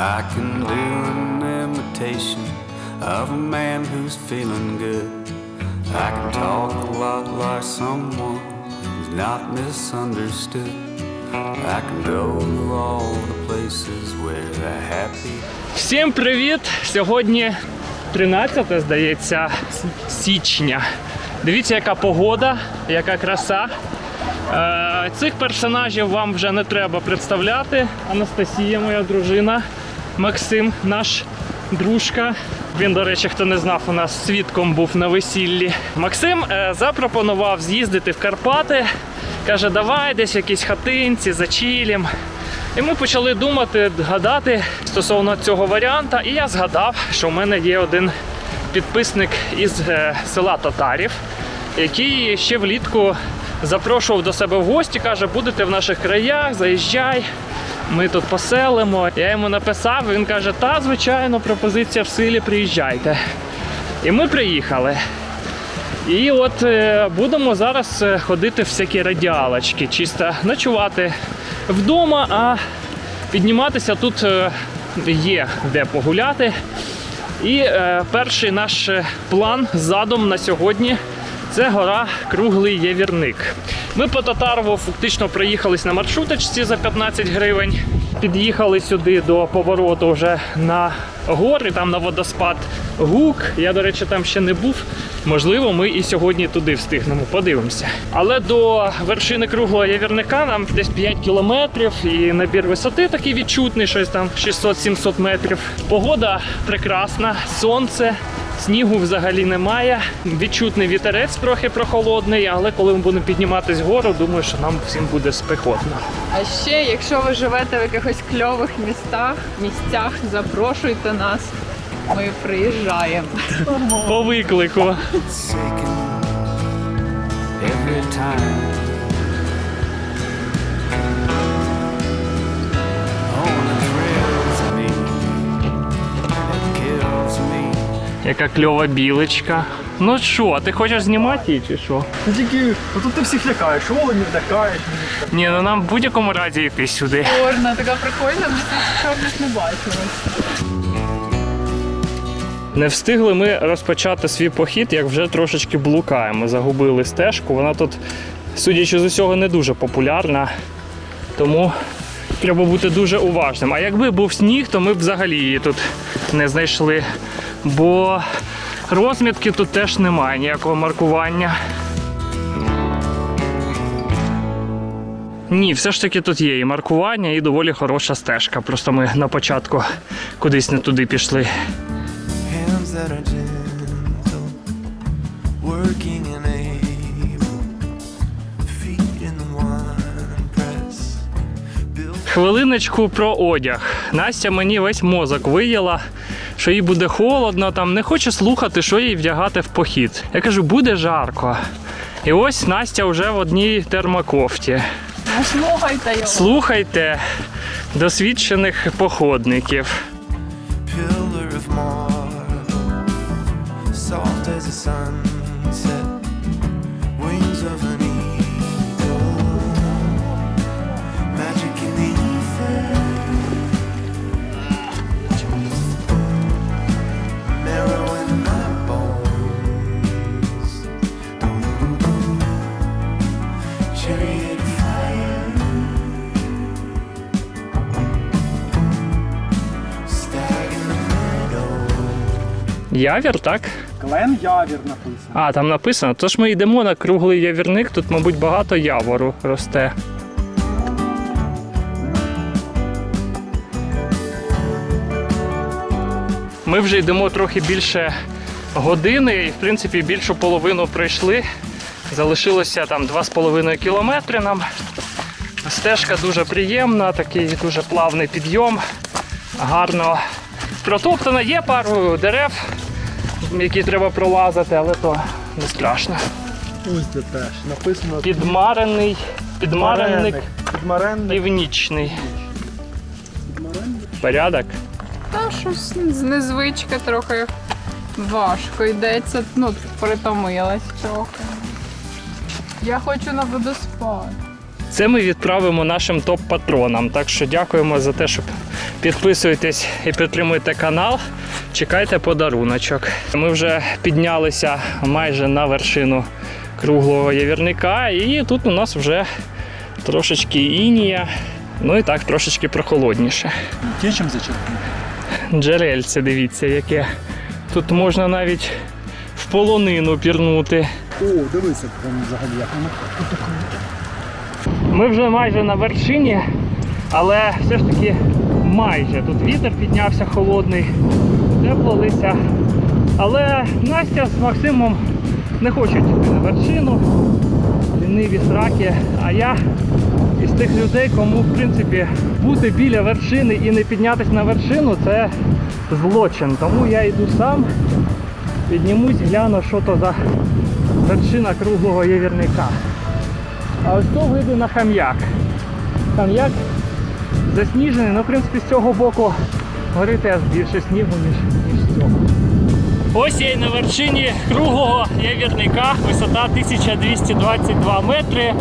I can do an imitation of a man who's feeling good. I can talk a lot like someone who's not misunderstood. I can go to all the places where the happy Всім привіт! Сьогодні 13, здається, січня. Дивіться, яка погода, яка краса. Е, цих персонажів вам вже не треба представляти. Анастасія, моя дружина, Максим, наш дружка. Він, до речі, хто не знав, у нас свідком був на весіллі. Максим е, запропонував з'їздити в Карпати. Каже, давай десь в якійсь хатинці, зачілім. І ми почали думати, гадати стосовно цього варіанта. І я згадав, що в мене є один підписник із е, села Татарів, який ще влітку запрошував до себе в гості, каже, будете в наших краях, заїжджай. Ми тут поселимо. Я йому написав, він каже, та, звичайно, пропозиція в силі, приїжджайте. І ми приїхали. І от е, будемо зараз е, ходити всякі радіалочки, чисто ночувати вдома, а підніматися тут е, є де погуляти. І перший наш план задум на сьогодні це гора Круглий Явірник. Ми по Татарову фактично проїхались на маршруточці за 15 гривень. Під'їхали сюди до повороту вже на гори, там на водоспад Гук. Я, до речі, там ще не був. Можливо, ми і сьогодні туди встигнемо. Подивимося. Але до вершини круглого явірника нам десь 5 кілометрів і набір висоти такий відчутний, щось там 600-700 метрів. Погода прекрасна, сонце. Снігу взагалі немає. Відчутний вітерець трохи прохолодний, але коли ми будемо підніматись вгору, думаю, що нам всім буде спекотно. А ще, якщо ви живете в якихось кльових містах, місцях, запрошуйте нас. Ми приїжджаємо. По виклику. Яка кльова білочка. Ну що, ти хочеш знімати її чи що? Ну тільки, отут ти всіх лякаєш, оленів лякаєш. Ні, ну нам в будь-якому разі йти сюди. Чорна, така прикольна, ми цих чорних не бачили. Не встигли ми розпочати свій похід, як вже трошечки блукаємо. Загубили стежку. Вона тут, судячи з усього, не дуже популярна. Тому треба бути дуже уважним. А якби був сніг, то ми б взагалі її тут не знайшли. Бо розмітки тут теж немає ніякого маркування. Ні, все ж таки тут є і маркування, і доволі хороша стежка. Просто ми на початку кудись не туди пішли. Хвилиночку про одяг. Настя мені весь мозок виїла, що їй буде холодно, там не хоче слухати, що їй вдягати в похід. Я кажу, буде жарко. І ось Настя вже в одній термокофті. Ну слухайте його. Слухайте досвідчених походників. pillar of marble, soft as the sunset, Явір, так? Клен Явір написано. А, там написано. Тож ми йдемо на круглий явірник, тут, мабуть, багато явору росте. Ми вже йдемо трохи більше години і, в принципі, більшу половину пройшли. Залишилося там 2,5 кілометри нам. Стежка дуже приємна, такий дуже плавний підйом. Гарно протоптана. Є пару дерев, які треба пролазити, але то не страшно. Ось це теж. Написано Підмарений, підмаренник Підмаренник. північний. Порядок? Та щось з незвичка трохи важко йдеться. Ну, притомилась трохи. Я хочу на водоспад. Це ми відправимо нашим топ-патронам. Так що дякуємо за те, що підписуєтесь і підтримуєте канал. Чекайте подаруночок. Ми вже піднялися майже на вершину круглого явірника, і тут у нас вже трошечки інія, ну і так трошечки прохолодніше. Є чим зачерпнути? Джерельце, дивіться, яке. Тут можна навіть в полонину пірнути. О, дивися, там взагалі як воно. Ми вже майже на вершині, але все ж таки майже. Тут вітер піднявся холодний, тепло лися. Але Настя з Максимом не хочуть йти на вершину, ліниві сраки. А я із тих людей, кому в принципі бути біля вершини і не піднятися на вершину це злочин. Тому я йду сам, піднімусь, гляну, що то за вершина круглого явірника. А ось то види на хам'як. Хам'як засніжений, ну в принципі з цього боку гори теж більше снігу, ніж, ніж з цього. Ось я і на вершині круглого явірника, висота 1222 метри.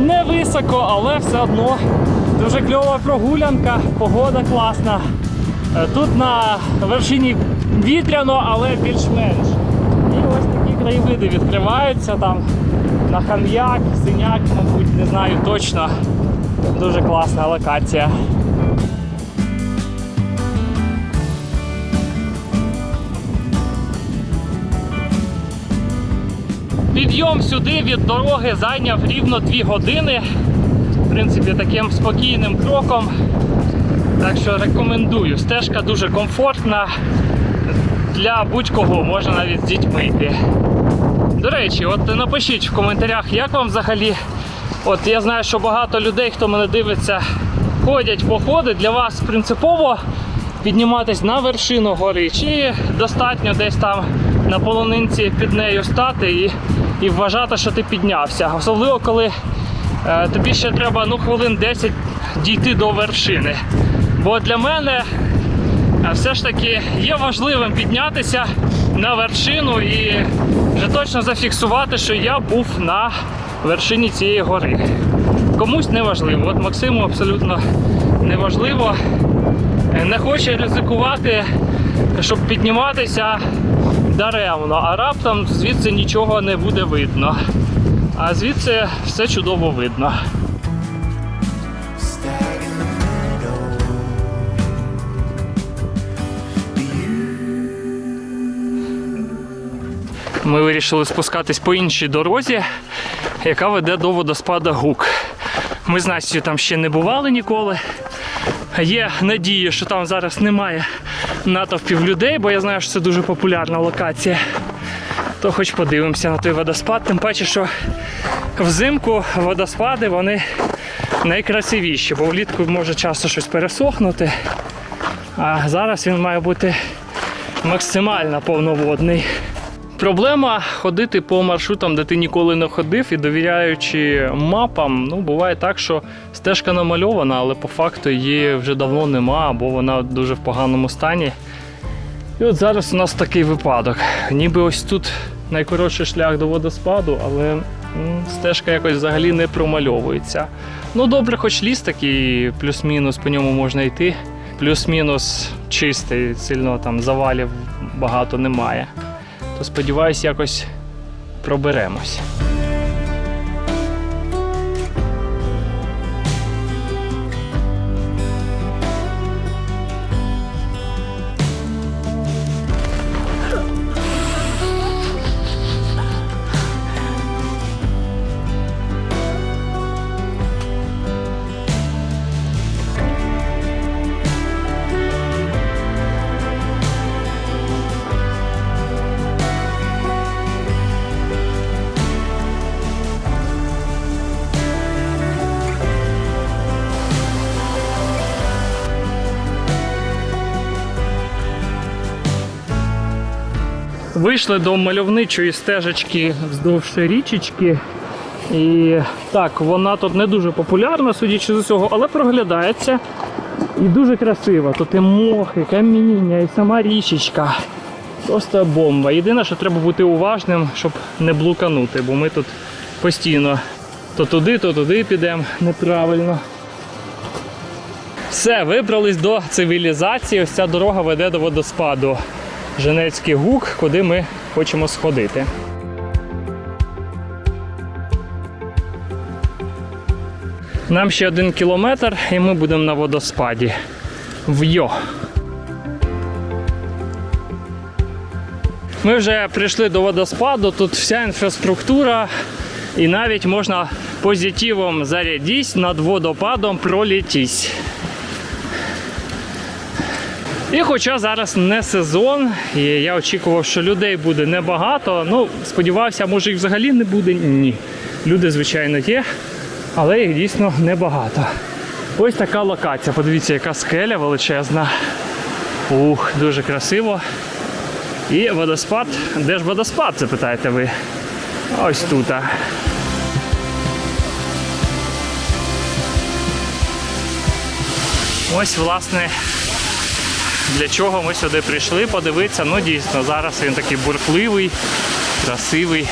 Не високо, але все одно дуже кльова прогулянка, погода класна. Е, Тут на вершині вітряно, але більш-менш. І ось такі краєвиди відкриваються там на хам'як, синяк, мабуть, не знаю точно. Дуже класна локація. Підйом сюди від дороги зайняв рівно 2 години. В принципі, таким спокійним кроком. Так що рекомендую. Стежка дуже комфортна. Для будь-кого можна навіть з дітьми йти. До речі, от напишіть в коментарях, як вам взагалі. От я знаю, що багато людей, хто мене дивиться, ходять походи. Для вас принципово підніматись на вершину гори, чи достатньо десь там на полонинці під нею стати і, і вважати, що ти піднявся. Особливо, коли е, тобі ще треба ну, хвилин 10 дійти до вершини. Бо для мене все ж таки є важливим піднятися на вершину і вже точно зафіксувати, що я був на вершині цієї гори. Комусь не важливо. От Максиму абсолютно не важливо. Е, Не хоче ризикувати, щоб підніматися даремно, а раптом звідси нічого не буде видно. А звідси все чудово видно. Ми вирішили спускатись по іншій дорозі, яка веде до водоспада Гук. Ми з Настю там ще не бували ніколи. Є надія, що там зараз немає натовпів людей, бо я знаю, що це дуже популярна локація. То хоч подивимося на той водоспад. Тим паче, що взимку водоспади вони найкрасивіші, бо влітку може часто щось пересохнути. А зараз він має бути максимально повноводний. Проблема ходити по маршрутам, де ти ніколи не ходив, і довіряючи мапам, ну буває так, що стежка намальована, але по факту її вже давно нема, або вона дуже в поганому стані. І от зараз у нас такий випадок. Ніби ось тут найкоротший шлях до водоспаду, але стежка якось взагалі не промальовується. Ну добре, хоч ліс такий, плюс-мінус по ньому можна йти. Плюс-мінус чистий, сильно там завалів багато немає то сподіваюсь, якось проберемось. Вийшли до мальовничої стежечки вздовж річечки. І так, вона тут не дуже популярна, судячи з усього, але проглядається і дуже красива. Тут і мохи, каміння, і сама річечка. Просто бомба. Єдине, що треба бути уважним, щоб не блуканути, бо ми тут постійно То туди, то туди підемо неправильно. Все, вибрались до цивілізації. Ось ця дорога веде до водоспаду. Женецький гук, куди ми хочемо сходити. Нам ще один кілометр, і ми будемо на водоспаді. В Йо. Ми вже прийшли до водоспаду, тут вся інфраструктура, і навіть можна позитивом зарядись, над водопадом пролітись. І хоча зараз не сезон, і я очікував, що людей буде небагато, ну сподівався, може їх взагалі не буде. Ні. Люди, звичайно, є, але їх дійсно небагато. Ось така локація. Подивіться, яка скеля величезна. Ух, дуже красиво. І водоспад. Де ж водоспад, запитаєте ви? Ось тут. Ось, власне, для чого ми сюди прийшли подивитися. Ну, дійсно, зараз він такий бурхливий, красивий.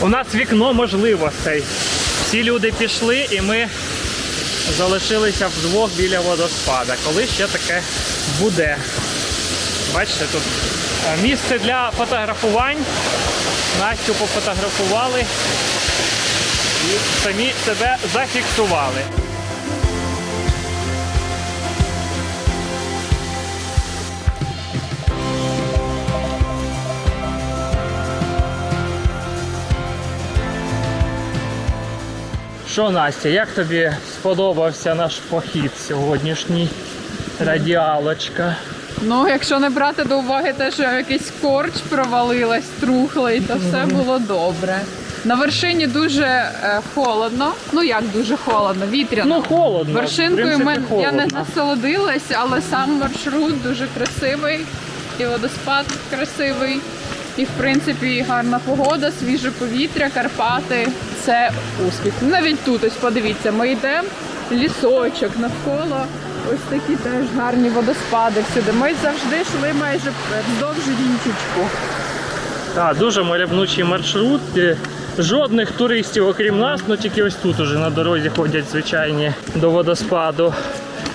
У нас вікно можливостей. Всі люди пішли і ми залишилися вдвох біля водоспада. Коли ще таке буде. Бачите, тут е, місце для фотографувань. Настю пофотографували і самі себе зафіксували. Що, Настя, як тобі сподобався наш похід сьогоднішній? Радіалочка. Ну, якщо не брати до уваги те, що якийсь корч провалилась, трухлий, то все було добре. На вершині дуже е, холодно. Ну як дуже холодно, вітряно. Ну, холодно. в Вершинкою принципі, ми, я не холодно. насолодилась, але сам маршрут дуже красивий, і водоспад красивий, і в принципі гарна погода, свіже повітря, Карпати. Це успіх. Навіть тут, ось подивіться, ми йдемо лісочок навколо. Ось такі теж гарні водоспади всюди. Ми завжди йшли майже вздовж річечку. Так, дуже морябнучий маршрут. Е, Жодних туристів, окрім нас, ну тільки ось тут уже на дорозі ходять звичайні до водоспаду.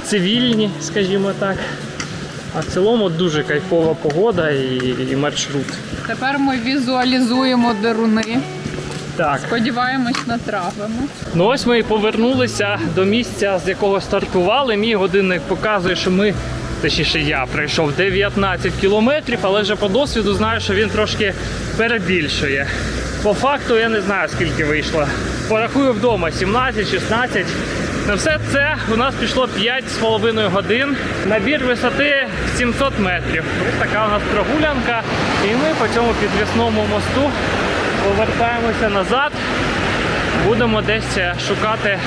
Цивільні, скажімо так. А в цілому дуже кайфова погода і, і маршрут. Тепер ми візуалізуємо деруни. Так. Сподіваємось, натравимо. Ну ось ми і повернулися до місця, з якого стартували. Мій годинник показує, що ми, точніше я пройшов 19 кілометрів, але вже по досвіду знаю, що він трошки перебільшує. По факту я не знаю скільки вийшло. Порахую вдома 17-16. На все це у нас пішло 5,5 годин. Набір висоти 700 метрів. Ось така у нас прогулянка. І ми по цьому підвісному мосту повертаємося назад. Будемо десь е, шукати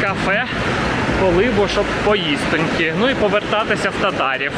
кафе, колибу, щоб поїстоньки. Ну і повертатися в татарів.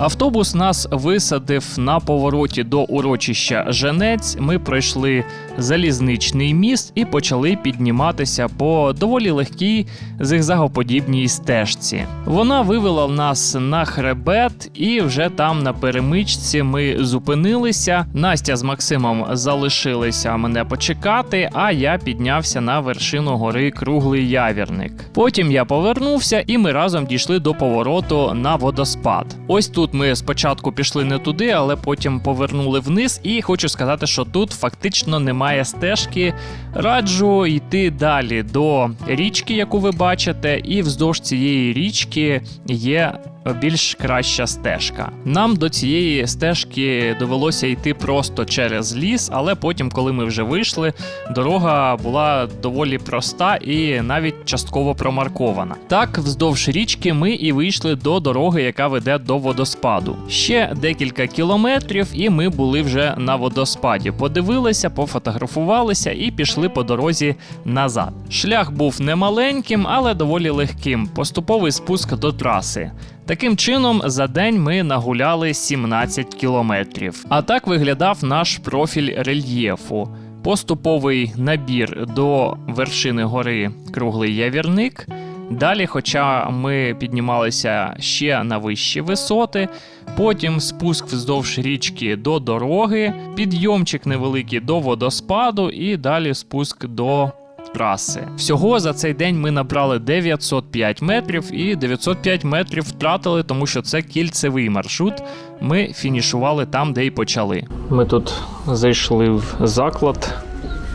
Автобус нас висадив на повороті до урочища Женець. Ми пройшли залізничний міст і почали підніматися по доволі легкій зигзагоподібній стежці. Вона вивела нас на хребет, і вже там на перемичці ми зупинилися. Настя з Максимом залишилися мене почекати, а я піднявся на вершину гори Круглий Явірник. Потім я повернувся, і ми разом дійшли до повороту на водоспад. Ось тут ми спочатку пішли не туди, але потім повернули вниз. І хочу сказати, що тут фактично немає стежки. Раджу йти далі до річки, яку ви бачите, і вздовж цієї річки є. Більш краща стежка. Нам до цієї стежки довелося йти просто через ліс, але потім, коли ми вже вийшли, дорога була доволі проста і навіть частково промаркована. Так, вздовж річки ми і вийшли до дороги, яка веде до водоспаду. Ще декілька кілометрів, і ми були вже на водоспаді. Подивилися, пофотографувалися і пішли по дорозі назад. Шлях був немаленьким, але доволі легким. Поступовий спуск до траси. Таким чином, за день ми нагуляли 17 кілометрів. А так виглядав наш профіль рельєфу. Поступовий набір до вершини гори Круглий Явірник, Далі, хоча ми піднімалися ще на вищі висоти, потім спуск вздовж річки до дороги, підйомчик невеликий до водоспаду і далі спуск до траси. Всього за цей день ми набрали 905 метрів і 905 метрів втратили, тому що це кільцевий маршрут. Ми фінішували там, де й почали. Ми тут зайшли в заклад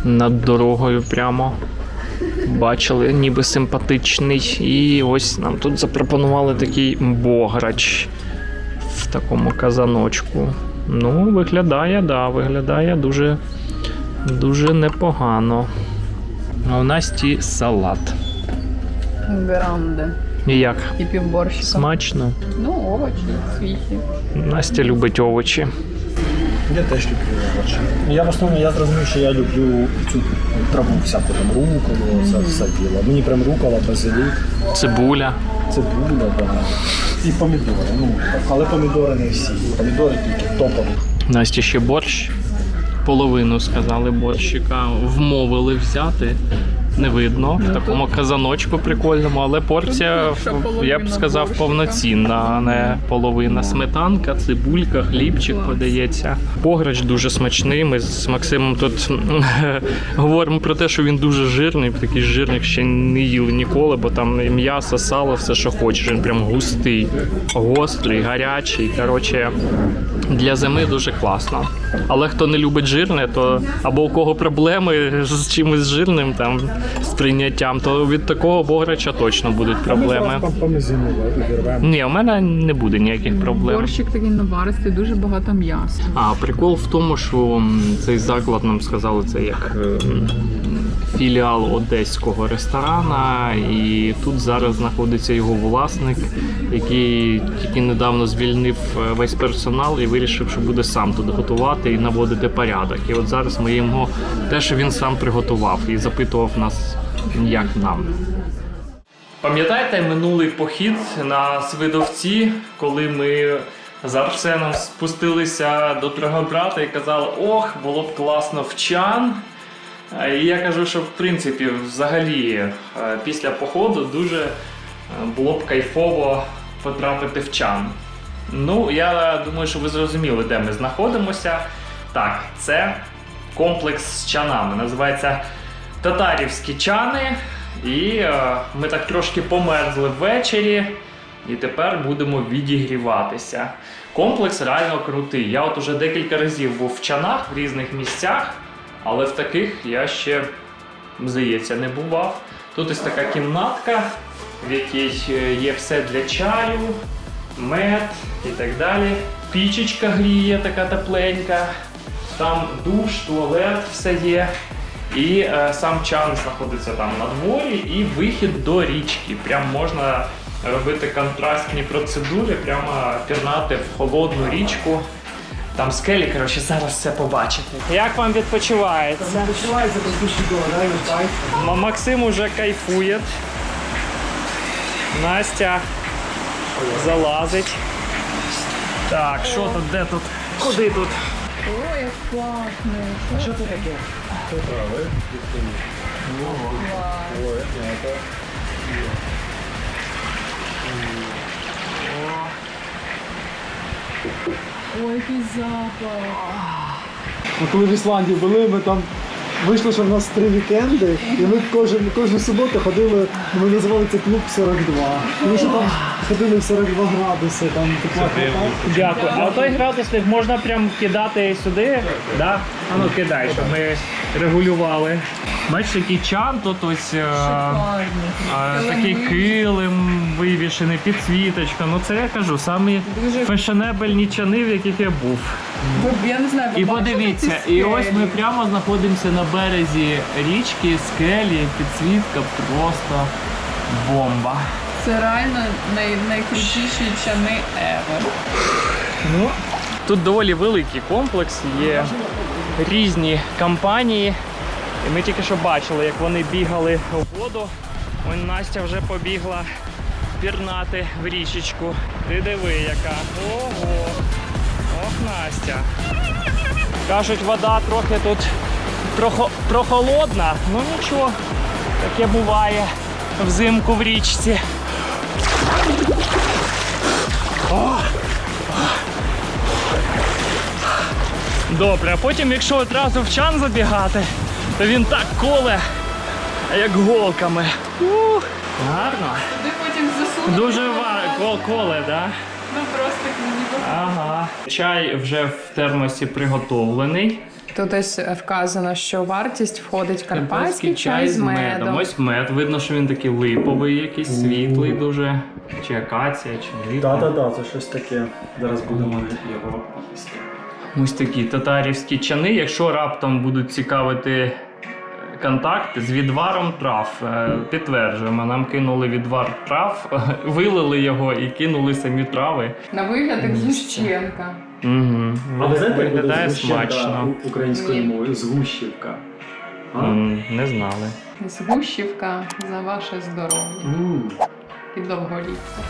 над дорогою прямо. Бачили, ніби симпатичний. І ось нам тут запропонували такий бограч в такому казаночку. Ну, виглядає, да, виглядає дуже, дуже непогано. А у Насті салат. Гранде. І як? І півборщика. Смачно. Ну, овочі, свіжі. Настя любить овочі. Я теж люблю овочі. Я в основному я зрозумів, що я люблю цю траву всяку там руколу, це все діло. Мені прям рукола, базилік, Цибуля. цибуля, да. і помідори. Ну, але помідори не всі. Помідори тільки топові. Насті ще борщ. Половину сказали борщика. Вмовили взяти. Не видно в такому казаночку прикольному, але порція, я б сказав, повноцінна, а не половина. Сметанка, цибулька, хлібчик подається. Пограч дуже смачний. Ми з Максимом тут говоримо про те, що він дуже жирний. Такий жирник ще не їли ніколи, бо там і м'ясо, сало, все, що хочеш. Він прям густий, гострий, гарячий. Коротше, для зими дуже класно. Але хто не любить жирне, то або у кого проблеми з чимось жирним, там з прийняттям, то від такого бограча точно будуть проблеми. Ні, у мене не буде ніяких проблем. Борщик такий наваристий, дуже багато м'яса. А прикол в тому, що цей заклад нам сказали, це як ем, філіал одеського ресторана, і тут зараз знаходиться його власник, який тільки недавно звільнив е, весь персонал і вирішив, що буде сам тут готувати і наводити порядок. І от зараз ми йому те, що він сам приготував, і запитував нас, як нам. Пам'ятаєте минулий похід на Свидовці, коли ми з Арсеном спустилися до Трогобрата і казали, ох, було б класно в чан. Е, я кажу, що в принципі, взагалі, е, після походу дуже е, було б кайфово потрапити в чан. Ну, я думаю, що ви зрозуміли, де ми знаходимося. Так, це комплекс з чанами. Називається Татарівські чани. І е, ми так трошки померзли ввечері. І тепер будемо відігріватися. Комплекс реально крутий. Я от уже декілька разів був в чанах в різних місцях, але в таких я ще, здається, не бував. Тут ось така кімнатка, в якій е, є все для чаю, мед і так далі. Пічечка гріє, така тепленька. Там душ, туалет, все є. І е, сам чан знаходиться там на дворі, і вихід до річки. Прям можна робити контрастні процедури, прямо пірнати в холодну річку. Там скелі, коротше, зараз все побачите. Як вам відпочивається? Почувається просто чудово, дай. М- Максим уже кайфує. Настя залазить. Так, що тут, де тут? Куди тут? Ой, який запах. А коли в Ісландії були, ми там вийшло, що в нас три вікенди, і ми кожен, кожну суботу ходили, ми називали це клуб 42. Тому що там ходили в 42 градуси, там тепла. Дякую. А той градусник можна прям кидати сюди? Да? А ну кидай, щоб ми регулювали. Бачиш, який чан, тут ось е, е, такий килим вивішений, підсвіточка. Ну це я кажу, самі Дуже- фешенебельні чани, в яких я був. Я не знаю, ви І бачили подивіться, ці і ось скелі? ми прямо знаходимося на березі річки, скелі, підсвітка просто бомба. Це реально най- найкрутіші чани ever. Ну, тут доволі великий комплекс, є різні компанії. І ми тільки що бачили, як вони бігали у воду. Ось Настя вже побігла пірнати в річечку. Ти диви, яка. Ого! Ох, Настя. Кажуть, вода трохи тут прохо- прохолодна. Ну нічого, таке буває. взимку в річці. О! Добре, а потім, якщо одразу в чан забігати, то він так коле, як голками. Ух, гарно. Туди потім засунути. Дуже ва- кол- коле, так? Да? Ну просто ніби. Ага. Чай вже в термосі приготовлений. Тут десь вказано, що вартість входить карпатський чай з медом. Ось мед. Видно, що він такий липовий, якийсь світлий дуже. Чи акація, чи липа. Так-так-так, це щось таке. Зараз будемо його їсти. Ось такі татарівські чани. Якщо раптом будуть цікавити е, контакти з відваром трав, е, підтверджуємо, нам кинули відвар трав, вилили його і кинули самі трави. На вигляд як Ющенка. Угу. А ви знаєте, як буде Виглядає згущенка смачно. у- українською Ні. мовою? Згущівка. А? М, Не знали. Згущівка за ваше здоров'я М. і довголіття.